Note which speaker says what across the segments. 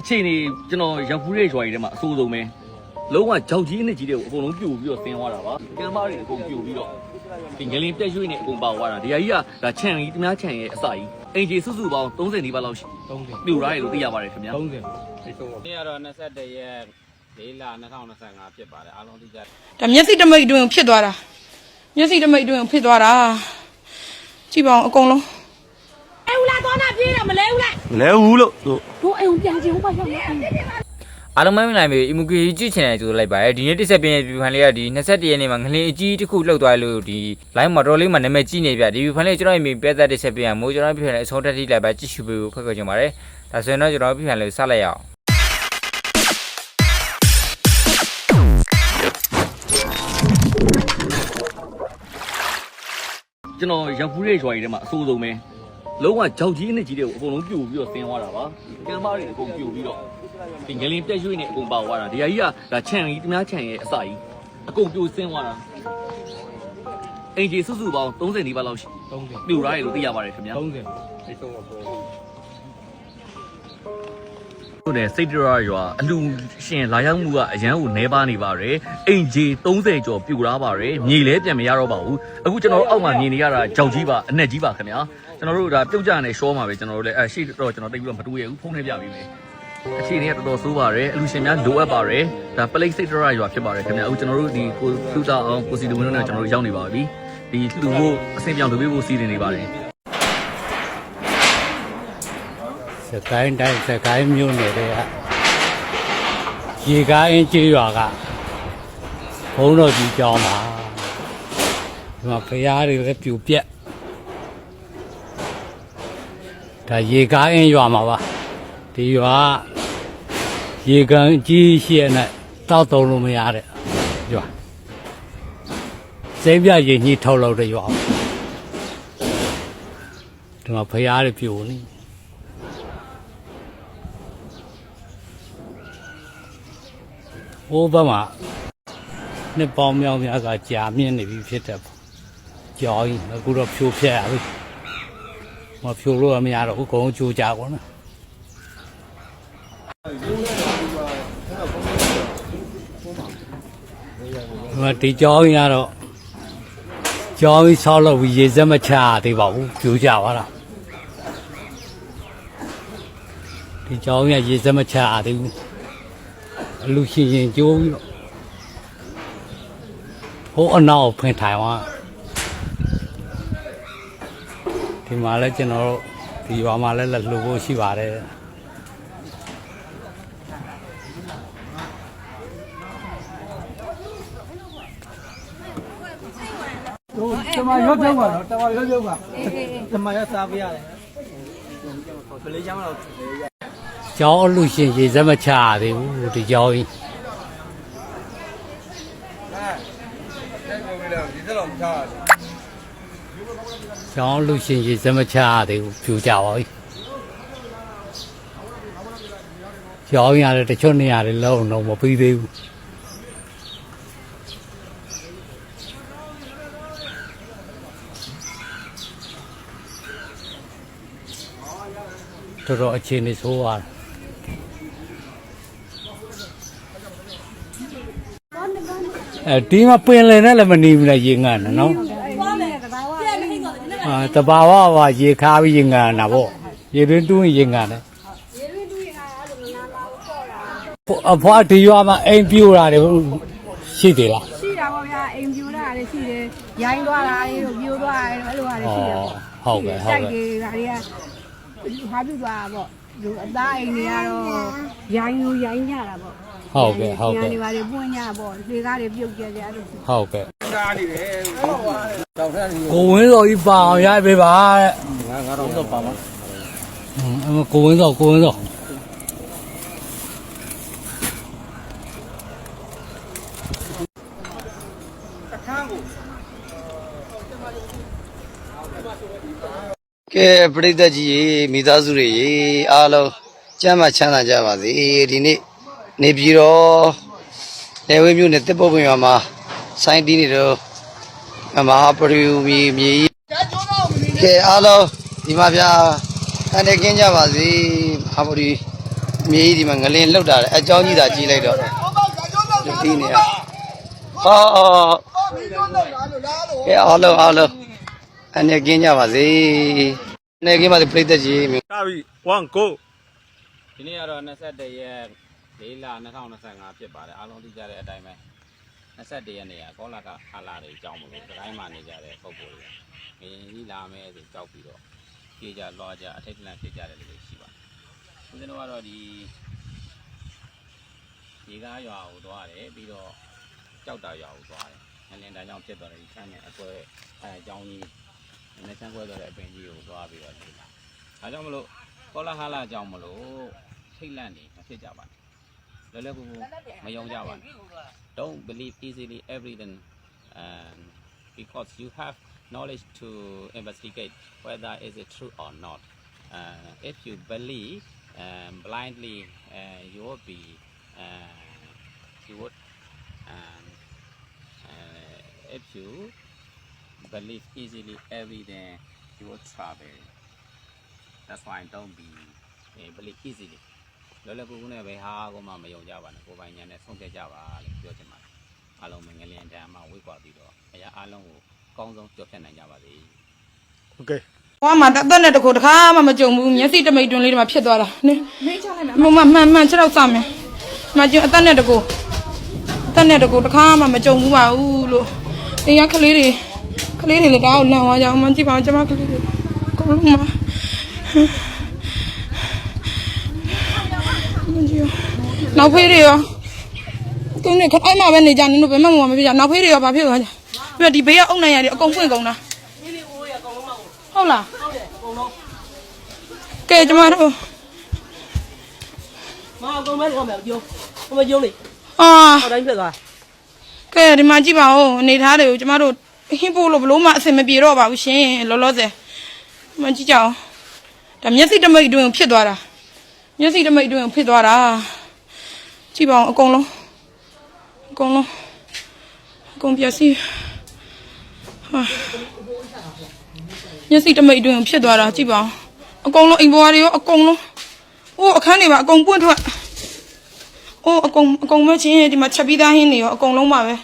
Speaker 1: အခြေအနေကျွန်တော်ရောက်ဖူးတဲ့ရွာကြီးထဲမှာအဆိုးဆုံးပဲလုံးဝကြောက်ကြီးနဲ့ကြီးတွေကိုအကုန်လုံးပြိုပြီးတော့ဆင်းသွားတာပါကံပါတွေအကုန်ပြိုပြီးတော့ဒီငလင်းပြက်ရွှေ့နေအကုန်ပါသွားတာဒီဟာကြီးကဒါခြံကြီးတများခြံရဲ့အစာကြီးအင်ဂျီစုစုပေါင်း30နီးပါးလောက်ရှိ
Speaker 2: 30
Speaker 1: ပြိုရတယ်လို့သိရပါတယ်ခင်ဗျာ
Speaker 2: 30ဒီဆုံးပါ
Speaker 3: နေ့ကတော့21ရက်၄လ2025ဖြစ်ပါတယ်အားလုံးသိကြတယ်
Speaker 4: ဒါမျက်စိတမိတ်တွင်ဖြစ်သွားတာမျက်စိတမိတ်တွင်ဖြစ်သွားတာကြည့်ပါအောင်အကုန်လုံး
Speaker 5: အဲဦးလာသွားတာပြေးတာမလဲဦး
Speaker 6: လဲဘူးလို့ဆို
Speaker 5: တို့အိမ်ပြန်ကြည့်ဦးပါရောက်လာ
Speaker 7: အားလုံးမမြင်နိုင်ပြီအီမိုကီကြည့်ချင်တယ်ဆိုတော့လိုက်ပါတယ်ဒီနေ့တစ်ဆက်ပြင်းပြူဖန်လေးကဒီ21ရက်နေ့မှာငလင်အကြီးတစ်ခုလောက်သွားလို့ဒီ line မှာတော်လေးမှာနာမည်ကြီးနေပြဒီပြူဖန်လေးကျွန်တော်အမိပြသက်တစ်ဆက်ပြင်းမိုးကျွန်တော်ပြူဖန်လေးအဆုံးတက်ထိလိုက်ပါကြည့်ရှုပေးဖို့ဖက်ခွင့်ချင်ပါတယ်ဒါဆိုရင်တော့ကျွန်တော်ပြူဖန်လေးဆက်လိုက်ရအောင်
Speaker 1: ကျွန်တော်ရပ်ဘူးရဲ့ရွာကြီးထဲမှာအဆိုးဆုံးပဲ လုံးဝကြောက်ကြီးနဲ့ကြီးတွေကိုအကုန်လုံးပြို့ပြီးတော့ဆင်းသွားတာပါကမ်းပါးတွေအကုန်ပြို့ပြီးတော့ဒီငလင်းပြက်ရွှေ့နေအကုန်ပါသွားတာဒီဟာကြီးကဒါခြံကြီးတများခြံရဲ့အစကြီးအကုန်ပြို့ဆင်းသွားတာအင်ဂျီစုစုပေါင်း30နီးပါးလောက်ရှိ
Speaker 2: 30
Speaker 1: ပြို့ထားတယ်လို့သိရပါတယ်ခင်ဗျာ
Speaker 2: 30
Speaker 1: ဟုတ်တယ်စိတ်တရရွာအလူရှင်လာရောက်မှုကအရန်ကိုနှဲပါနေပါတယ်အင်ဂျီ30ကျော်ပြိုထားပါတယ်မြေလဲပြန်မရတော့ပါဘူးအခုကျွန်တော်တို့အောက်မှာမြင်နေရတာကြောက်ကြီးပါအနက်ကြီးပါခင်ဗျာ ကျွန်တော်တို့ဒါပြုတ်ကြနေရှောမှာပဲကျွန်တော်တို့လည်းအဲရှေ့တော့ကျွန်တော်တိတ်ပြီးတော့မတူရဘူးဖုန်းထဲပြပြီးမယ်အခြေအနေကတော်တော်ဆိုးပါတယ်အလူရှင်များလိုအပ်ပါတယ်ဒါပလိတ်စိတ်တရရွာဖြစ်ပါတယ်ခင်ဗျာအခုကျွန်တော်တို့ဒီကိုလူတာအောင်ကိုစီလူဝင်းတို့နဲ့ကျွန်တော်တို့ရောက်နေပါပြီဒီလူဖို့အဆင်ပြောင်းလုပ်ပေးဖို့စီစဉ်နေပါတယ်
Speaker 2: စကိုင်းတိုင်းစကိုင်းမြို့နယ်တွေကရေကားအင်းကျေးရွာကဘုံတော်ကြီးကျောင်းပါဒီမှာဖရားတွေလည်းပြူပြက် ဒါရေကားအင်းရွာမှာပါဒီရွာကရေကန်ကြီးရှိရနဲ့တောက်တုံလို့မရတဲ့ရွာစိမ့်ပြရေကြီးထုတ်လို့တဲ့ရွာပါဒီမှာဖရားတွေပြူနေဟိုဘက်မှာနှစ်ပေါင်းမြောင်းများကကြာမြင့်နေပြီဖြစ်တယ်ပေါ့ကြောင်းကြီးအခုတော့ဖြိုဖျက်ရပြီ မဖြိုလို့မရတော့ဘူးအကုန်ကြိုးကြကုန်နော်ဒီမှာဒီကြောင်းကြီးကတော့ကြောင်းကြီးဆောက်လို့ပြီးရေစက်မချသေးပါဘူးပြိုကြပါလားဒီကြောင်းကြီးကရေစက်မချသေးဘူးအလူရှင်ရင်ကျိုးပြီးတော့ဟိုအနောက်ဖွင့်ထိုင်သွား ဒီမှာလဲကျွန်တော်တို့ဒီရွာမှာလဲလှူဖို့ရှိပါတယ်
Speaker 8: တမရောပြောပါတော့တမရောပြောပါတမရစားပြရတယ်ဘယ်လေးချမ်းတော့
Speaker 2: ကျောင်းအလူရှင်ရေစက်မချရသေးဘူးဒီကျောင်းကြီးကျော င်းအလူရှင်ရေစက်မချရသေးဘူးပြူကြပါပြီကျောင်းရတယ်တချို့နေရာတွေလုံးလုံးမပြီးသေးဘူးတော်တော်အခြေအနေဆိုးသွားတယ်အဲဒီမှာပင်လယ်နဲ့လည်းမနေဘူးလေရေငတ်နော် အာတဘာဝပါရေခါပြီးရေငန်တာပေါ့ရေတွင်းတူးရင်ရေငန်တယ်အဖွားဒီရွာမှာအိမ်ပြိုတာတွေရှိသေးလား
Speaker 5: ရှိတာပေါ့ဗျာအိမ်ပြိုတာလည်းရှိတယ်ရိုင်းသွားတာတွေပြိုသွားတာတွေအဲ့လိုဟာတွေရှိတယ်ပေါ့
Speaker 2: ဟုတ်ကဲ့ဟုတ်ကဲ့
Speaker 5: တိုက်ကြီးဒါတွေကဟာပြသွားတာပေါ့ဒီအသားအိမ်တွေကတော့ရိုင်းလို့ရိုင်းကြတာပေါ့
Speaker 2: ဟုတ်ကဲ့ဟုတ်ကဲ့
Speaker 5: ညာနေပါလေပွင့်ကြပေါ့လေကားတွေပြုတ်ကြကြအဲ့လို
Speaker 2: ဟုတ်ကဲ့ကိုဝင်းစော်ကြီးပါအောင်ရိုက်ပေးပါတဲ့ငါကတော့ပါပါအမကိုဝင်းစော်ကိုဝင်းစော်
Speaker 6: ကဲပရိသတ်ကြီးရေမိသားစုတွေရေအားလုံးကျမ်းမှချမ်းသာကြပါစေဒီနေ့ နေပြည်တော်လေဝင်းမြို့နယ်တစ်ပုတ်ပင်ရွာမှာစိုင်းတီးနေတော့မဟာပရိဝီမြေကြီးကဲအားလုံးဒီမှာဗျာအနေကင်းကြပါစေမဟာပရိမြေကြီးဒီမှာငလင်လှုပ်တာလေအကြောင်းကြီးသာကြီးလိုက်တော့ဒီတီးနေရဟောကဲအားလုံးအားလုံးအနေကင်းကြပါစေအနေကင်းပါစေပြိတ္တကြီးမြ
Speaker 3: ဒီနေ့ကတော့21ရက် ၄လ2025ဖြစ်ပါတယ်အားလုံးသိကြတဲ့အတိုင်းပဲ21ရက်နေ့ကကောလာကအာလာတွေကြောင်းမလို့ဒီတိုင်းမှနေကြတဲ့ပုံပေါ်တွေငင်းကြီးလာမယ်ဆိုကြောက်ပြီးတော့ကြေးကြလွှားကြအထိတ်တလန့်ဖြစ်ကြတယ်လို့ရှိပါတယ်ဦးဇင်းတို့ကတော့ဒီဒီကားရွာကိုသွားတယ်ပြီးတော့ကြောက်တာရွာကိုသွားတယ်ငလင်တန်းကြောင့်ဖြစ်သွားတယ်ဒီဆန်းနဲ့အကွဲအဲအကြောင်းကြီးနေချမ်းကွဲသွားတဲ့အပင်ကြီးကိုသွားပြီးတော့ဒီလာအဲကြောင့်မလို့ကောလာဟာလာကြောင့်မလို့ထိတ်လန့်နေမဖြစ်ကြပါနဲ့ လောလောကူကူမယုံကြပါနဲ့ don't believe easily everything um, because you have knowledge to investigate whether is it true or not uh, if you believe um, blindly uh, you will be uh, you would um, uh, if you believe easily everything you will travel that's why don't be uh, believe easily လောလောကူကူနဲ့ပဲဟာကိုမှမယုံကြပါနဲ့ကိုယ်ပိုင်ညာနဲ့ဆုံးဖြတ်ကြပါလို့ပြောချင်ပါတယ်အားလုံးမင်္ဂလင်တန်မှာဝေးကွာပြီးတော့အရာအားလုံးကိုအကောင်းဆုံးကြော်ဖြတ်နိုင်ကြပါစေ
Speaker 4: ဘွားမှာတသက်နဲ့တကူတခါမှမကြုံဘူးမျက်စိတမိတ်တွင်လေးတွေမှာဖြစ်သွားတာနင်းမေးချလိုက်မှာမမမှန်မှန်ခြေတော့စမယ်မကြုံအသက်နဲ့တကူအသက်နဲ့တကူတခါမှမကြုံဘူးပါဘူးလို့အိမ်ကကလေးတွေကလေးတွေလည်းကောင်းလန့်သွားကြအောင်မကြည့်ပါအောင်ကျမကလေးတွေကောင်းလုံးမှာမ ကြည့်နောက်ဖေးတွေရောကုန်းနေခအဲ့မှာပဲနေကြနင်တို့ဘယ်မှမမပြကြနောက်ဖေးတွေရောဘာဖြစ်သွားကြပြီးတော့ဒီဘေးကအုံနိုင်ရတယ်အကုန်ပွင့်ကုန်တာဟုတ်လားဟုတ်တယ်အကုန်လုံးကဲကျမတို့
Speaker 8: မအောင်ကုန်မဲတော့မယ်ပြောဟိုမကျုံးလေ
Speaker 4: အာ
Speaker 8: ဟောတိုင်းဖြစ်သွား
Speaker 4: ကဲဒီမှာကြည့်ပါဦးအနေထားတွေကိုကျမတို့ဟင်းဖို့လို့ဘလို့မှအဆင်မပြေတော့ပါဘူးရှင်လောလောဆယ်ဒီမှာကြည့်ကြအောင်ဒါမျက်စိတမိတ်အတွင်းကိုဖြစ်သွားတာ မျက်စိတမိတ်အတွင်းကိုဖြစ်သွားတာကြည့်ပါဦးအကုန်လုံးအကုန်လုံးအကုန်ပြစီဟာမျက်စိတမိတ်အတွင်းကိုဖြစ်သွားတာကြည့်ပါဦးအကုန်လုံးအိမ်ဘွားတွေရောအကုန်လုံးဟိုအခန်းတွေပါအကုန်ပွင့်ထွက်အိုးအကုန်အကုန်မချင်းဒီမှာချက်ပြီးသားဟင်းတွေရောအကုန်လုံးပါပဲ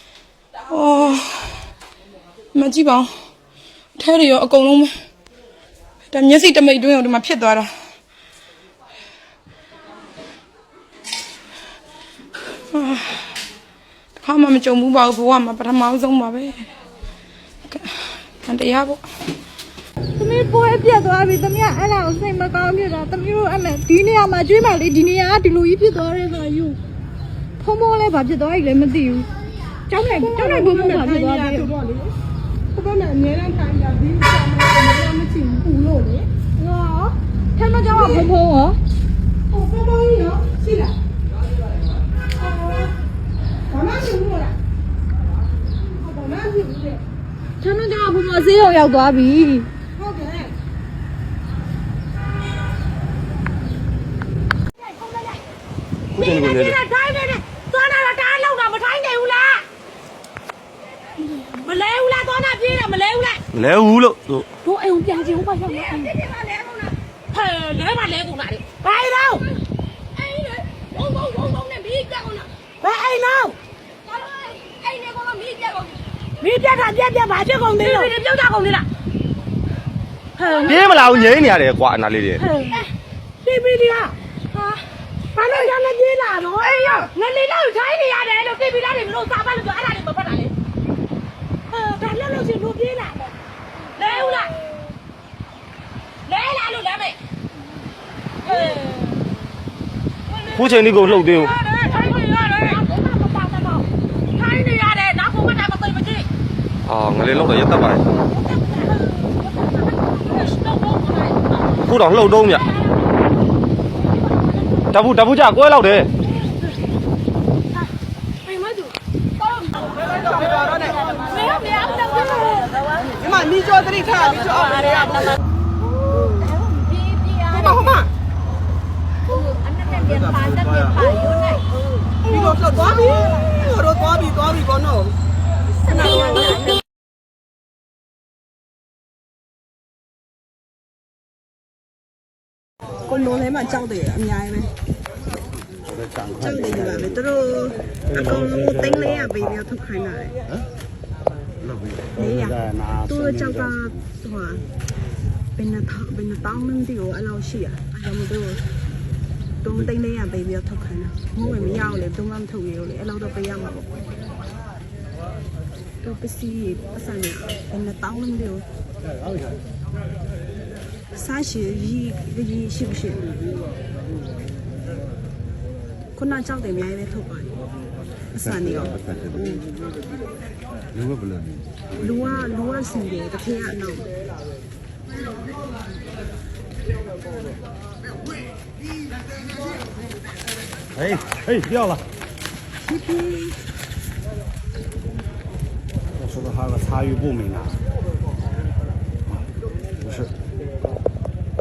Speaker 4: ။အော်မကြည့်ပါဦး။ထဲတွေရောအကုန်လုံးပဲ။ဒါမျက်စိတမိတ်တွင်းကိုဒီမှာဖြစ်သွားတာ။ တစ်ခါမှမကြုံဘူးပါဘူးဘဝမှာပထမဆုံးပါပဲ။ကဲတရားပေါ့
Speaker 5: သမီးပွဲပြတ်သွားပြီသမီးကအဲ့ဒါကိုစိတ်မကောင်းဖြစ်တာသမီးတို့အဲ့မဲ့ဒီနေရာမှာကျွေးမှလေဒီနေရာကဒီလိုကြီးဖြစ်သွားတယ်ဆိုတာယူဖုံးဖုံးလည်းဘာဖြစ်သွားပြီလဲမသိဘူးကျောင်းလိုက်ကျောင်းလိုက်ဘုံဘုံဘာဖြစ်သွားပြီလဲ
Speaker 8: ဘယ်နဲ့အများနဲ့ထိုင်ကြပြီးတော့မချင်ဘူးလို့လေ
Speaker 5: ငါထဲမှာကျောင်းကဖုံးဖုံးရော
Speaker 8: ဟိုပေါ်ပေါ်ကြီးနော်ရှိလားဘာမှရှိဘူးလားဘာမှရှိဘူးလေ
Speaker 5: ထဲမှာကျောင်းကဖုံးဖုံးဈေး ရောက်ရောက်သွားပြီ
Speaker 8: ဟုတ်ကဲ့
Speaker 9: ခုချိန်ကိုနေတယ်
Speaker 5: ထိုင်းနေတယ်သွားတာတားလောက်တာမထိုင်းနိုင်ဘူးလားမလဲဘူးလားသွားတာပြေးတာမလဲဘူးလား
Speaker 9: မလဲဘူးလို့သူ
Speaker 5: တို့အိမ်ပြန်ကြည့်ဦးပါရောက်လာဟဲ့လဲပါလဲကုန်တာလေဘာလို့အိမ်လေဘုံဘုံဘုံဘုံနဲ့မီးပြက်ကုန်တာဘယ်အိမ်လုံးအိမ်နေကုန်တော့မီးပြက်ကုန် မီးပြက်တာပြက်ပြက်ဘာဖြစ်ကုန်သေးလဲပြုတ်တာကုန်သေးလားဟဲ့
Speaker 9: ပြေးမလာဘူးငြိမ်းနေရတယ်ကွာအနာလေးတွေ
Speaker 5: ဒီမီဒီယာဟာဘာလို့ရမပြေးလာတော့အေးရငလေးလောက်ထိုင်းနေရတယ်လို့သိပြီးသားတွေမလို့စားပါလို့ပြောအဲ့ဒါတွေမဖတ်တာလေဟဲ့ဒါလည်းလို့ရှိလို့ပြေးလာတယ်လဲဦးလားလဲလာလို့လဲမေဟဲ့
Speaker 9: ခုချိန်ဒီကိုလှုပ်သေးဘူး
Speaker 5: ထိုင်းနေရတယ်ဘုမမပါတော့ထိုင်းနေရတယ်နောက်ဘုမတာမသိမကြည့်
Speaker 9: အာငလေးလောက်တော့ရက်တက်ပါတယ်ခုတော့လှုပ်တော့မြတပူတပူကြကွဲလောက်တယ်
Speaker 5: အိမ်မတူမေရမေရတော့
Speaker 8: ဒီမှာနီကျော်တရိထားပြီးကျော်အောင်ရပါဘူးဟိုမှာဟိုမှာပြီးတော့လှုပ်သွားပြီဟိုတော့သွားပြီသွားပြီကောနော်
Speaker 5: က
Speaker 10: လုံးထဲမှာကြောက်တယ်အများကြီးပဲကြော 攞起碼周地唔曳咩？周地原來咪得咯，阿公冇頂你啊，未有托佢嚟。你啊，都周家話เป็นนะทเป็นนะต้องนั่นดิวไอเราเสียไอเราไม่ดูตัวมันเต็งเลยอ่ะไปเบียร์ทุกคนนะมั่วไปไม่ยาวเลยตัวมันถูกเยอะเลยไอเราตัวไปยาวแบบตัวไปซีภาษาเนี่ยเป็นนะต้องนั่นดิว 三十一个亿是不是？嗯难找的面
Speaker 11: 也头吧。三
Speaker 5: 年哦，嗯，六万不了呢。六万六万是
Speaker 10: 的，这天安了。哎哎，掉了。嘿嘿。我说的还有个参
Speaker 5: 与部没拿。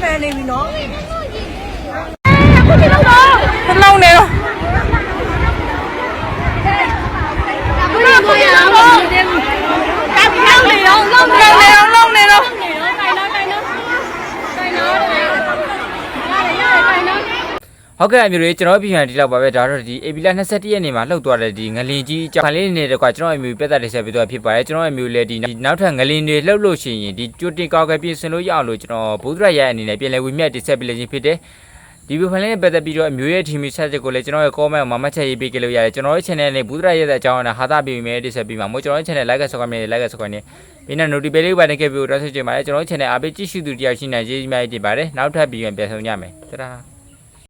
Speaker 5: mẹ này vì nó thật lâu nè Hãy subscribe cho
Speaker 10: kênh Ghiền Mì Gõ Để không bỏ lỡ những video hấp dẫn
Speaker 7: ဟုတ်ကဲ့အမျိုးတွေကျွန်တော်ပြည်ဟန်ဒီလောက်ပါပဲဒါတော့ဒီ AB လ22ရက်နေ့မှာလှုပ်သွားတဲ့ဒီငလင်ကြီးကြောင်လေးနေတော့ကကျွန်တော်အမျိုးပြတ်သက်တဲ့ဆက်ပြီးတော့ဖြစ်ပါတယ်ကျွန်တော်အမျိုးလည်းဒီနောက်ထပ်ငလင်တွေလှုပ်လို့ရှိရင်ဒီကြိုတင်ကောက်ကပြင်ဆင်လို့ရအောင်လို့ကျွန်တော်ဘုဒ္ဓရရဲ့အနေနဲ့ပြန်လည်ဝီမြတ်တိဆက်ပြီးလည်းချင်းဖြစ်တယ်ဒီဗီဒီယိုဖိုင်လေးနဲ့ပတ်သက်ပြီးတော့အမျိုးရဲ့ team ဆက်ချက်ကိုလည်းကျွန်တော်ရဲ့ comment မှာမှတ်ချက်ရေးပေးကြလို့ရတယ်ကျွန်တော်ရဲ့ channel နဲ့ဘုဒ္ဓရရဲ့အကြောင်းအရာဟာတာပြီးမယ်တိဆက်ပြီးမှာမို့ကျွန်တော်ရဲ့ channel like ဆော့ကမယ် like ဆော့ကနဲ့ပြီးတော့ notification လေးပါနေခဲ့ပြီးတော့ဆက်ချင်ပါတယ်ကျွန်တော်ရဲ့ channel အားပေးကြည့်ရှုသူတယောက်ရှိနေကြရေးများတင်ပါတယ်နောက်ထပ်ပြီးရင်ပြန်ဆောင်ကြမယ်တဒါ